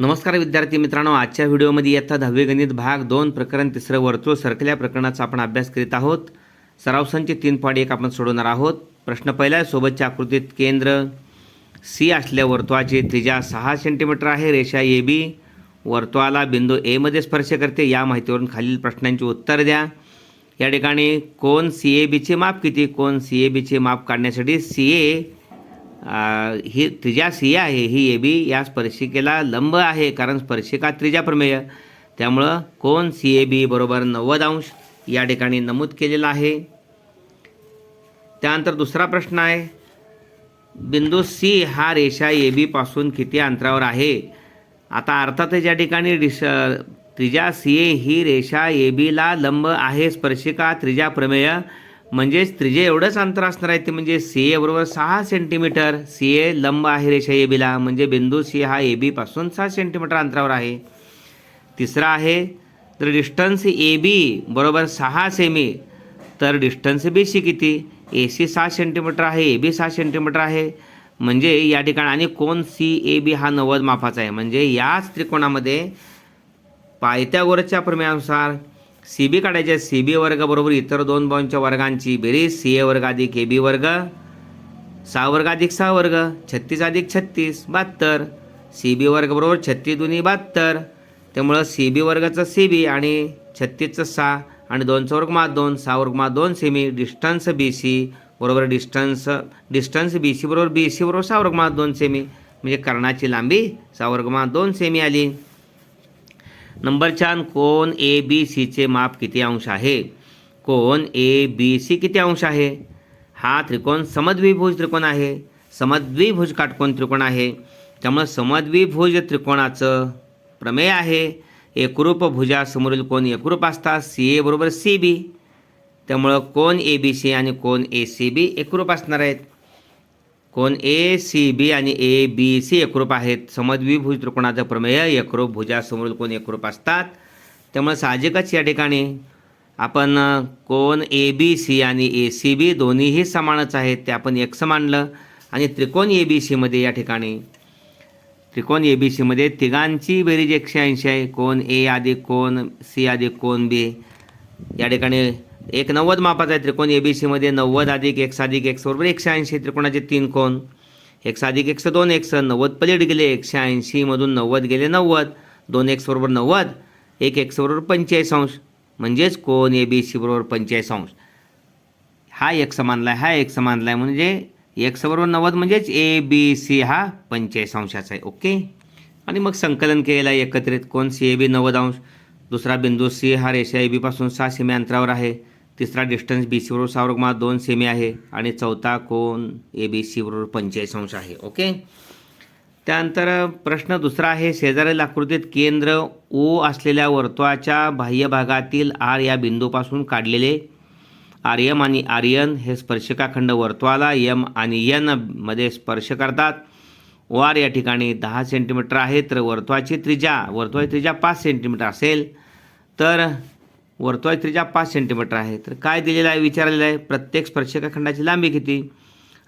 नमस्कार विद्यार्थी मित्रांनो आजच्या व्हिडिओमध्ये इयत्ता दहावी गणित भाग दोन प्रकरण तिसरं वर्तुळ सरकल्या प्रकरणाचा आपण अभ्यास करीत आहोत सरावसांचे तीन पाडी एक आपण सोडवणार आहोत प्रश्न पहिला आहे सोबतच्या आकृतीत केंद्र सी असल्या वर्तुळाची त्रिजा सहा सेंटीमीटर आहे रेषा ए बी वर्तुळाला बिंदू एमध्ये स्पर्श करते या माहितीवरून खालील प्रश्नांची उत्तर द्या या ठिकाणी कोण सी ए बीचे माप किती कोण सी ए बीचे माप काढण्यासाठी सी ए ही त्रिजा सी आहे ही ए बी या स्पर्शिकेला लंब आहे कारण स्पर्शिका त्रिजा प्रमेय त्यामुळं कोण सी ए बी बरोबर नव्वद अंश या ठिकाणी नमूद केलेला आहे त्यानंतर दुसरा प्रश्न आहे बिंदू सी हा रेषा ए बीपासून किती अंतरावर आहे आता अर्थातच ज्या ठिकाणी डिस त्रिजा सी ए ही रेषा ए बीला लंब आहे स्पर्शिका त्रिजा प्रमेय म्हणजेच त्रिजे एवढंच अंतर असणार आहे ते म्हणजे सी ए बरोबर सहा सेंटीमीटर सी ए लंब आहे रेषा ए बीला म्हणजे बिंदू सी हा ए बीपासून सहा सेंटीमीटर अंतरावर आहे तिसरा आहे तर डिस्टन्स ए बी बरोबर सहा सेमी तर डिस्टन्स बी सी किती ए सी सहा सेंटीमीटर आहे ए बी सहा सेंटीमीटर आहे म्हणजे या ठिकाणी आणि कोण सी ए बी हा नव्वद माफाचा आहे म्हणजे याच त्रिकोणामध्ये पायथ्यागोरच्या प्रमेयानुसार सी बी काढायचे सी बी वर्ग बरोबर इतर दोन बाऊंच्या वर्गांची बेरीज सी ए वर्ग अधिक ए बी वर्ग सहा वर्ग अधिक सहा वर्ग छत्तीस अधिक छत्तीस बहात्तर सी बी वर्ग बरोबर छत्तीस दोन्ही बहात्तर त्यामुळं सी बी वर्गाचं सी बी आणि छत्तीसचं सहा आणि दोनचा वर्ग मा दोन सहा वर्ग मा दोन सेमी डिस्टन्स बी सी बरोबर डिस्टन्स डिस्टन्स बी सी बरोबर बी सी बरोबर सहा वर्ग मा दोन सेमी म्हणजे कर्णाची लांबी सहा वर्ग मा दोन सेमी आली नंबर चार कोण ए बी सीचे माप किती अंश आहे कोण ए बी सी किती अंश आहे हा त्रिकोण समद्विभुज त्रिकोण आहे समद्विभुज काटकोन त्रिकोण आहे त्यामुळं समद्विभुज त्रिकोणाचं प्रमेय आहे एकरूप भुजासमोरील कोण एकरूप असतात सी ए बरोबर सी बी त्यामुळं कोण ए बी सी आणि कोण ए सी बी एकरूप असणार आहेत कोण ए सी बी आणि ए बी सी एकरूप आहेत समद्विभुज त्रिकोणाचा प्रमेय एकरूप भुजासमोरील कोण एकरूप असतात त्यामुळे साहजिकच या ठिकाणी आपण कोण ए बी सी आणि ए सी बी दोन्हीही समानच आहेत ते आपण एक मानलं आणि त्रिकोण ए बी सीमध्ये या ठिकाणी त्रिकोण ए बी सीमध्ये तिघांची बेरीज एकशे ऐंशी आहे कोण ए आधी कोण सी आधी कोण बी या ठिकाणी एक नव्वद मापाचा आहे त्रिकोण ए बी सीमध्ये नव्वद अधिक एक साधिक एक्स बरोबर एकशे ऐंशी त्रिकोणाचे तीन कोण एक साधिक एकशे दोन एक्स नव्वद पलीट गेले एकशे ऐंशीमधून नव्वद गेले नव्वद दोन एक्स बरोबर नव्वद एक एक्स बरोबर पंचेचाळीस अंश म्हणजेच कोण ए बी सी बरोबर पंचेचाळीस अंश हा एक समानला आहे हा एक समानला आहे म्हणजे एक बरोबर नव्वद म्हणजेच ए बी सी हा पंचेचाळीस अंशाचा आहे ओके आणि मग संकलन केलेला एकत्रित कोण सी ए बी नव्वद अंश दुसरा बिंदू सी हा रेषा ए बीपासून सहा सीमे अंतरावर आहे तिसरा डिस्टन्स बी सीवरून सावरगमा दोन सेमी आहे आणि चौथा कोण ए बी बरोबर पंचेचाळीस अंश आहे ओके त्यानंतर प्रश्न दुसरा आहे शेजारील आकृतीत केंद्र ओ असलेल्या वर्तुळाच्या बाह्य भागातील आर या बिंदूपासून काढलेले आर एम आणि आर्यन हे स्पर्शकाखंड वर्तुळाला यम आणि यन मध्ये स्पर्श करतात ओ आर या ठिकाणी दहा सेंटीमीटर आहे तर वर्तुळाची त्रिजा वर्तुळाची त्रिजा पाच सेंटीमीटर असेल तर वर्तुळ त्रिज्या पाच सेंटीमीटर आहे तर काय दिलेलं आहे विचारलेलं आहे प्रत्येक स्पर्शिकाखंडाची लांबी किती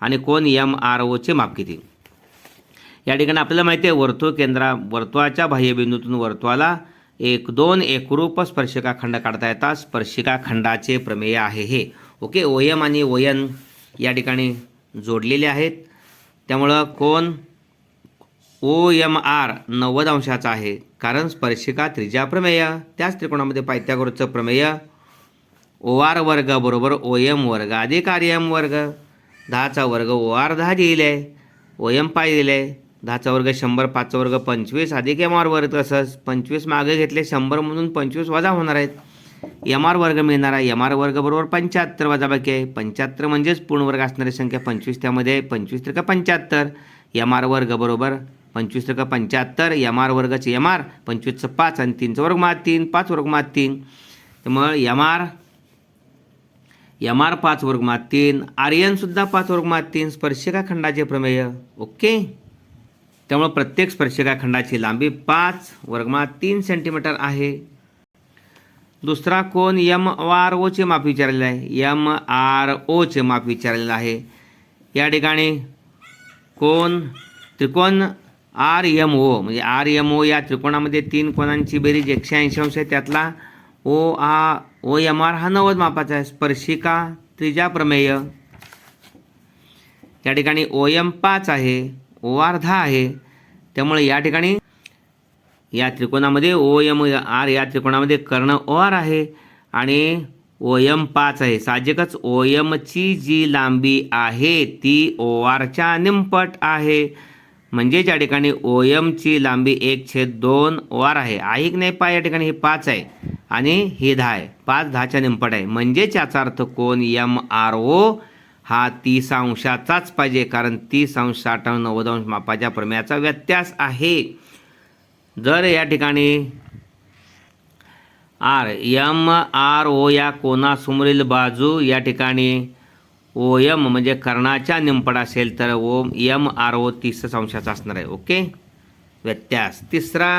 आणि कोण एम आर ओचे माप किती या ठिकाणी आपल्याला माहिती आहे वर्तुळ केंद्रा वर्तुळाच्या बाह्यबिंदूतून वर्तुळाला एक दोन एकरूप स्पर्शिकाखंड काढता येतात स्पर्शिकाखंडाचे प्रमेय आहे हे ओके ओयम आणि ओ या ठिकाणी जोडलेले आहेत त्यामुळं कोण ओ एम आर नव्वद अंशाचा आहे कारण स्पर्शिका त्रिजा प्रमेय त्याच त्रिकोणामध्ये पायथ्यागोरचं प्रमेय ओ आर वर्ग बरोबर ओ एम वर्ग अधिक आर एम वर्ग दहाचा वर्ग ओ आर दहा आहे ओ एम पाय दिले दहाचा वर्ग शंभर पाचचा वर्ग पंचवीस अधिक एम आर वर्ग तसंच पंचवीस मागे घेतले शंभरमधून पंचवीस वजा होणार आहेत एम आर वर्ग मिळणार आहे एम आर वर्ग बरोबर पंच्याहत्तर बाकी आहे पंच्याहत्तर म्हणजेच पूर्ण वर्ग असणारी संख्या पंचवीस त्यामध्ये पंचवीस तर का पंच्याहत्तर एम आर वर्ग बरोबर पंचवीस टक्का पंच्याहत्तर एम आर वर्गाचे एम आर पंचवीसचं पाच आणि तीनचं वर्गमात तीन पाच वर्ग मात तीन त्यामुळं एम आर एम आर पाच वर्ग मात तीन आर्यनसुद्धा पाच वर्ग मात तीन स्पर्शिका खंडाचे प्रमेय ओके त्यामुळं प्रत्येक स्पर्शिका खंडाची लांबी पाच वर्ग वर्गमात तीन सेंटीमीटर आहे दुसरा कोण यम आर ओचे माप विचारलेलं आहे यम आर ओचे माप विचारलेलं आहे या ठिकाणी कोण त्रिकोण आर एम ओ म्हणजे आर एम ओ या त्रिकोणामध्ये तीन कोणांची बेरीज एकशे ऐंशी अंश आहे त्यातला ओ आ ओ एम आर हा नवद मापाचा आहे स्पर्शिका त्रिजा प्रमेय या ठिकाणी ओ एम पाच आहे ओ आर दहा आहे त्यामुळे या ठिकाणी या त्रिकोणामध्ये ओ एम आर या त्रिकोणामध्ये कर्ण ओ आर आहे आणि ओ एम पाच आहे साहजिकच ओ एमची जी लांबी आहे ती ओ आरच्या निमपट आहे म्हणजे ज्या ठिकाणी ओ एमची लांबी एक छेद दोन वार आहे आहे नाही पाय या ठिकाणी ही पाच आहे आणि ही दहा आहे पाच दहाच्या निंपट आहे म्हणजेच याचा अर्थ कोण यम आर ओ हा तीस अंशाचाच पाहिजे कारण तीस अंश साठ नव्वद अंश मापाच्या प्रमेयाचा व्यत्यास आहे जर या ठिकाणी आर एम आर ओ या कोणासमोरील बाजू या ठिकाणी ओ एम म्हणजे कर्णाच्या निंपड असेल तर ओम यम आर ओ तीस संशयाचा असणार आहे ओके व्यत्यास तिसरा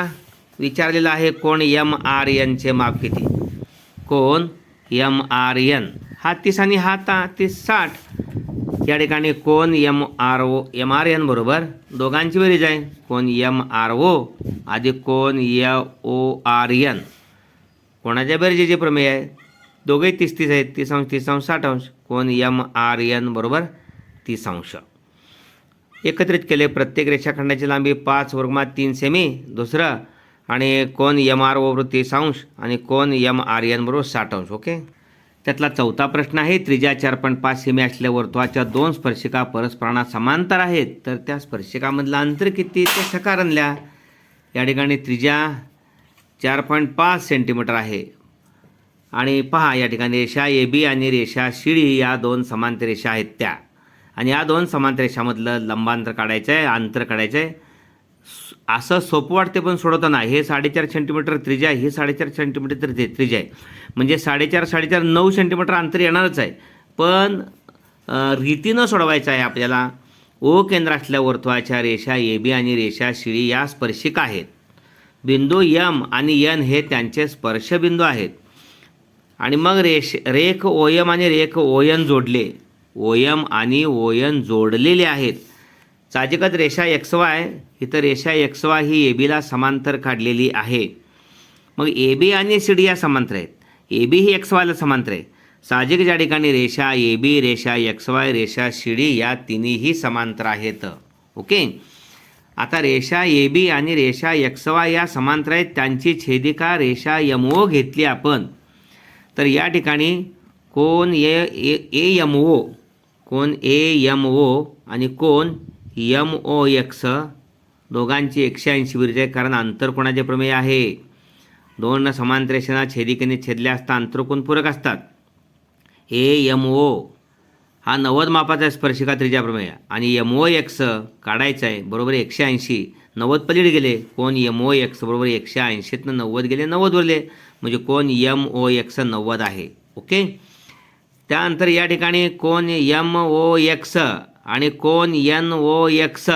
विचारलेला आहे कोण यम आर एनचे माप किती कोण यम आर एन हा तीस आणि हा ता तीस साठ या ठिकाणी कोण M R O M R N बरोबर दोघांची बेरीज आहे कोण यम आर ओ आधी कोण य ओ आर एन कोणाच्या बेरजेचे प्रमेय आहे दोघेही तीस तीस आहेत तीस तीसांश साठ अंश कोण यम आर एन बरोबर अंश एकत्रित केले प्रत्येक रेषाखंडाची लांबी पाच वर्गमा तीन सेमी दुसरं आणि कोण यम आर तीस अंश आणि कोण यम आर एन बरोबर साठ अंश ओके त्यातला चौथा प्रश्न आहे त्रिज्या चार पॉईंट पाच सेमी असलेल्या वर्तुळाच्या दोन स्पर्शिका परस्परांना समांतर आहेत तर त्या स्पर्शिकामधलं अंतर किती ते सकारणल्या या ठिकाणी त्रिज्या चार पॉईंट पाच सेंटीमीटर आहे आणि पहा या ठिकाणी रेषा ए बी आणि रेषा ही या दोन समांतर रेषा आहेत त्या आणि या दोन समांतर रेषामधलं लंबांतर काढायचं आहे अंतर काढायचं आहे असं सोपं वाटते पण सोडवताना हे साडेचार सेंटीमीटर त्रिज्या हे साडेचार सेंटीमीटर तर त्रिज्या आहे म्हणजे साडेचार साडेचार नऊ सेंटीमीटर अंतर येणारच आहे पण रीतीनं सोडवायचं आहे आपल्याला ओ केंद्र असल्या वर्तुळाच्या रेषा ए बी आणि रेषा शिळी या स्पर्शिक आहेत बिंदू यम आणि यन हे त्यांचे स्पर्शबिंदू आहेत आणि मग रेश रेख ओयम आणि रेख ओयन जोडले ओयम आणि ओयन जोडलेले आहेत साहजिकच रेषा एक्स वाय इथं रेषा एक्स ही ए बीला समांतर काढलेली आहे मग ए बी आणि सी डी या समांतर आहेत ए बी ही एक्सवायला समांतर आहे साजिक ज्या ठिकाणी रेषा ए बी रेषा एक्स वाय रेषा सी डी या तिन्हीही समांतर आहेत ओके आता रेषा ए बी आणि रेषा एक्स या समांतर आहेत त्यांची छेदिका रेषा यमओ घेतली आपण तर या ठिकाणी कोण ए एम ओ कोण ए एम ओ आणि कोण यम ओ एक्स दोघांची एकशे ऐंशी विरुद्ध आहे कारण आंतरकोणाचे कोणाचे प्रमेय आहे दोन समांतर छेदिकेने छेदल्या असता अंतरकोण पूरक असतात ए यम ओ हा नव्वद मापाचा स्पर्शिका त्रिजा प्रमेय आणि यम ओ एक्स काढायचा आहे बरोबर एकशे ऐंशी नव्वद पलीड गेले कोण एम ओ एक्स बरोबर एकशे ऐंशीतनं नव्वद गेले नव्वद उरले म्हणजे कोण एम ओ एक्स नव्वद आहे ओके त्यानंतर या ठिकाणी कोण यम ओ एक्स आणि कोण एन ओ एक्स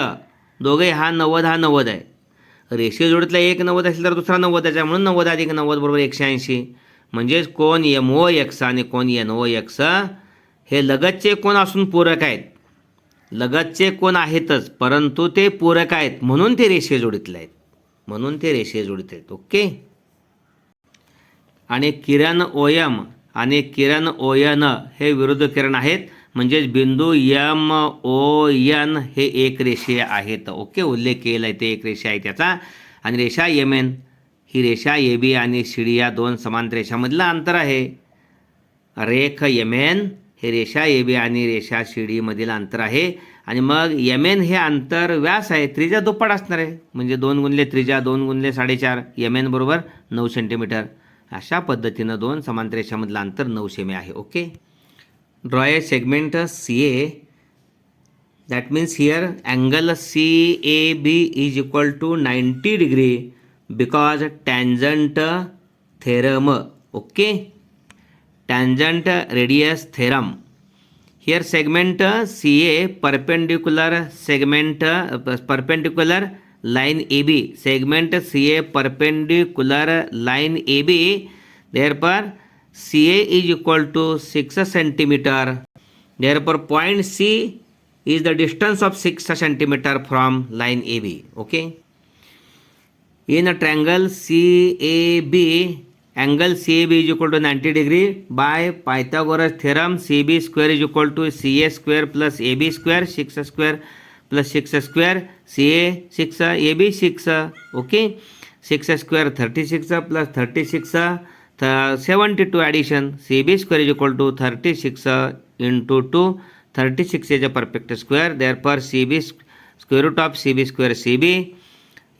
दोघे हा नव्वद हा नव्वद आहे रेषे जोडीतला एक नव्वद असेल तर दुसरा नव्वद आहे म्हणून नव्वद अधिक नव्वद बरोबर एकशे ऐंशी म्हणजेच कोण एम ओ एक्स आणि कोण एन ओ एक्स हे लगतचे कोण असून पूरक आहेत लगतचे कोण आहेतच परंतु ते पूरक आहेत म्हणून ते रेषे जोडीतले आहेत म्हणून ते रेषे जोडीत आहेत ओके आणि किरण ओयम आणि किरण ओयन हे विरुद्ध किरण आहेत म्हणजेच बिंदू यम ओ यन हे एक रेषे आहेत ओके उल्लेख केला आहे ते एक रेषा आहे त्याचा आणि रेषा यम एन ही रेषा ए बी आणि शिडी या दोन समान रेषामधलं अंतर आहे रेख यमेन हे रेषा ए बी आणि रेषा सी डीमधील अंतर आहे आणि मग एम एन हे अंतर व्यास आहे त्रिजा दुप्पट असणार आहे म्हणजे दोन गुणले त्रिजा दोन गुणले साडेचार यम एन बरोबर नऊ सेंटीमीटर अशा पद्धतीनं दोन समांतर रेषामधलं अंतर नऊ सेमी आहे okay draw segment C A that means here angle C A B is equal to ninety degree because tangent theorem okay tan radius theorem here segment C A perpendicular segment perpendicular line A B segment C A perpendicular line A B per C A is equal to six centimetre therefore point C is the distance of six centimetre from line A B okay in a triangle C A B Angle CB is equal to 90 degree by Pythagoras theorem. CB square is equal to CA square plus AB square, 6 square plus 6 square, CA 6, AB 6, okay. 6 square 36 plus 36, 72 addition. CB square is equal to 36 into 2. 36 is a perfect square. Therefore, CB square root of CB square CB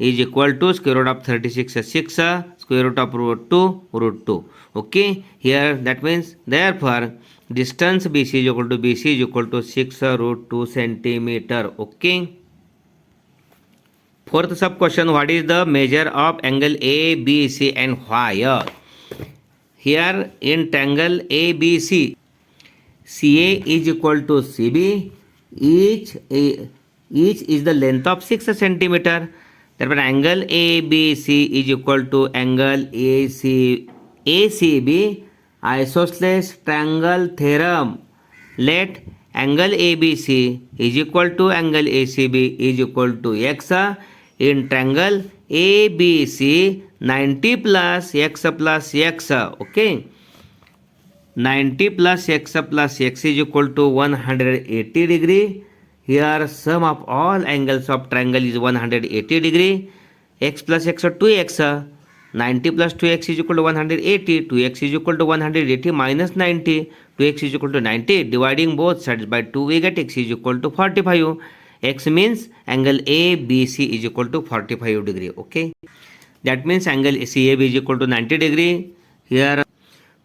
is equal to square root of 36 is 6 uh, square root of root 2 root 2 okay here that means therefore distance bc is equal to bc is equal to 6 uh, root 2 centimeter okay fourth sub question what is the measure of angle abc and why here in triangle abc ca is equal to cb each eh, each is the length of 6 centimeter त्यानंतर angle A B C is equal to angle A C A C B isosceles triangle theorem let angle A B C is equal to angle A C B is equal to X in triangle A B C ninety plus X plus X okay ninety plus X plus X is equal to one hundred eighty degree here sum of all angles of triangle is 180 degree x plus x or 2x 90 plus 2x is equal to 180 2x is equal to 180 minus 90 2x is equal to 90 dividing both sides by 2 we get x is equal to 45 x means angle abc is equal to 45 degree okay that means angle cab is equal to 90 degree here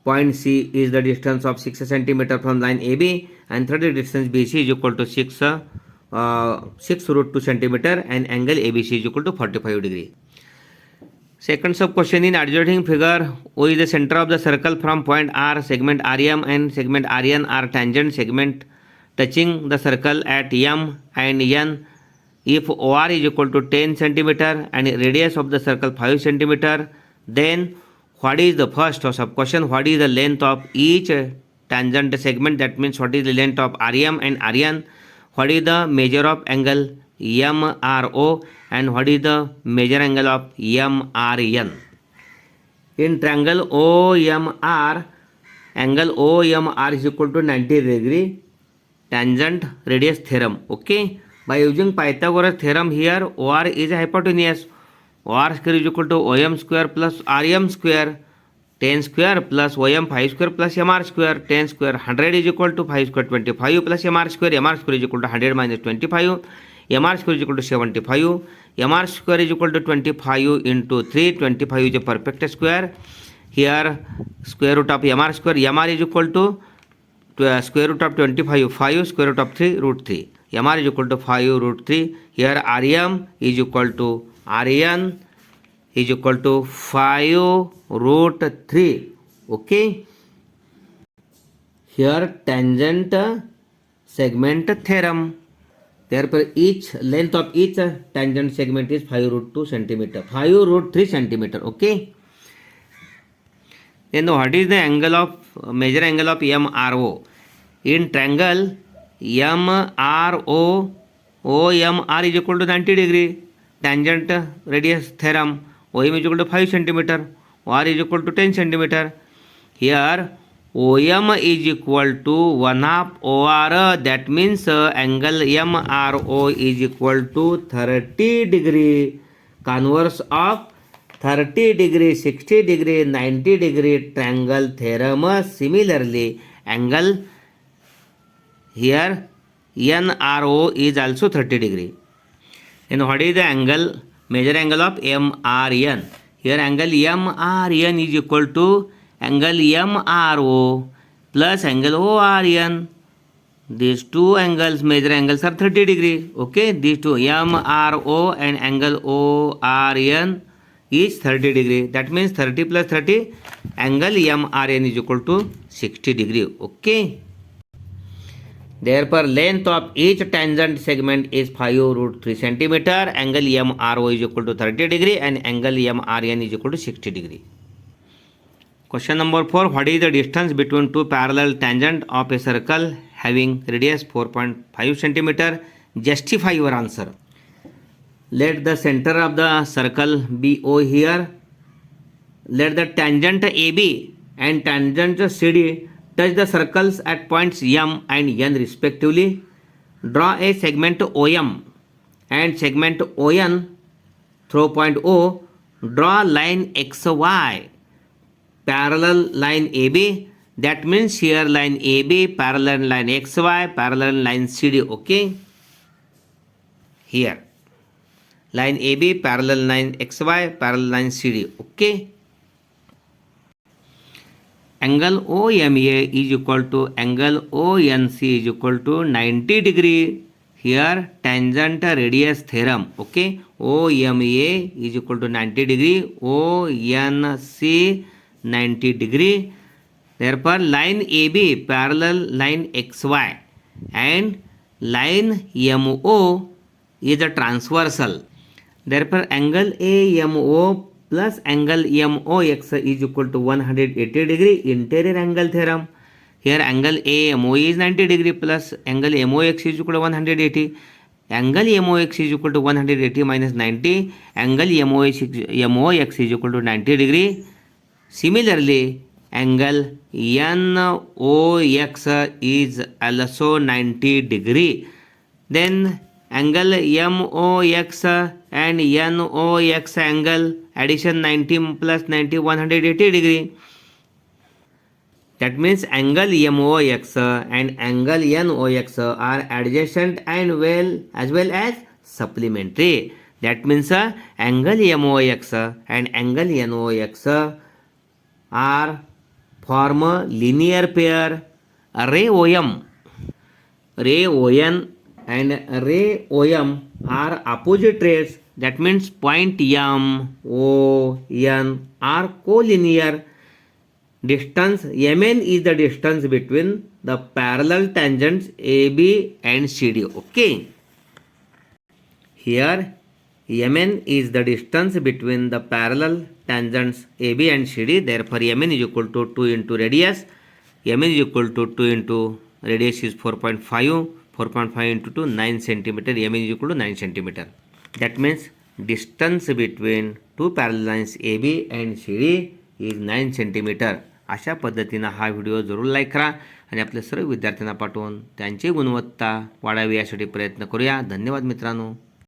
Point C is the distance of 6 centimeter from line AB and third distance BC is equal to 6 uh, 6 root 2 centimeter and angle ABC is equal to 45 degree. Second sub question in adjoining figure O is the center of the circle from point R segment RM and segment RN are tangent segment touching the circle at M and N if OR is equal to 10 centimeter and radius of the circle 5 centimeter then what is the first or sub question what is the length of each tangent segment that means what is the length of rm and rn what is the measure of angle mro and what is the measure angle of mrn in triangle omr angle omr is equal to 90 degree tangent radius theorem okay by using pythagoras theorem here or is a hypotenuse R square is equal to O M square plus R M square ten square plus O M five square plus M R square ten square hundred is equal to five square twenty five plus M R square M R square is equal to hundred minus twenty five M R square is equal to seventy five M R square is equal to twenty five into three twenty five is a perfect square here square root of M R square M R is equal to square root of twenty five five square root of three root three M R is equal to five root three here R M is equal to Rn is equal to 5 root 3. Okay, here tangent segment theorem. Therefore, each length of each tangent segment is 5 root 2 centimeter, 5 root 3 centimeter. Okay. Then what is the angle of major angle of MRO in triangle MRO? OMR is equal to 90 degree. Tangent radius theorem O M is equal to five centimetre O R is equal to ten centimetre here O M is equal to one half O R that means angle M R O is equal to thirty degree converse of thirty degree sixty degree ninety degree triangle theorem similarly angle here N R O is also thirty degree And what is the angle? Major angle of MRN. Here angle MRN is equal to angle MRO plus angle ORN. These two angles, major angles are 30 degree. Okay, these two MRO and angle ORN is 30 degree. That means 30 plus 30 angle MRN is equal to 60 degree. Okay. Therefore, length of each tangent segment is 5 root 3 centimeter. Angle MRO is equal to 30 degree and angle MRN is equal to 60 degree. Question number 4. What is the distance between two parallel tangent of a circle having radius 4.5 centimeter? Justify your answer. Let the center of the circle be O here. Let the tangent AB and tangent CD Touch the circles at points M and N respectively. Draw a segment OM and segment ON through point O. Draw line XY parallel line AB. That means here line AB, parallel line XY, parallel line CD. Okay. Here line AB, parallel line XY, parallel line CD. Okay. angle OMA is equal to angle ONC is equal to 90 degree. Here tangent radius theorem. Okay, OMA is equal to 90 degree, ONC 90 degree. Therefore, line AB parallel line XY and line MO is a transversal. Therefore, angle AMO plus angle MOX is equal to 180 degree interior angle theorem. Here angle AMOE is 90 degree plus angle MOX is equal to 180. Angle MOX is equal to 180 minus 90. Angle MOX, MOX is equal to 90 degree. Similarly, angle NOX is also 90 degree. Then Angle MOX and NOX angle addition 90 plus 90 180 that means angle MOX and angle NOX are adjacent and well as well as supplementary that means uh, angle MOX and angle NOX are form a linear pair ray OM ray ON and ray om are opposite rays that means point m o n are collinear distance mn is the distance between the parallel tangents ab and cd okay here mn is the distance between the parallel tangents ab and cd therefore mn is equal to 2 into radius mn is equal to 2 into radius is 4.5 four point five into two nine centimetre M is equal to nine centimetre that means distance between two parallel lines A B and C D is nine centimetre अशा पद्धतीनं हा video जरूर like करा आणि आपल्या सर्व विद्यार्थ्यांना पाठवून त्यांची गुणवत्ता वाढावी यासाठी प्रयत्न करूया धन्यवाद मित्रांनो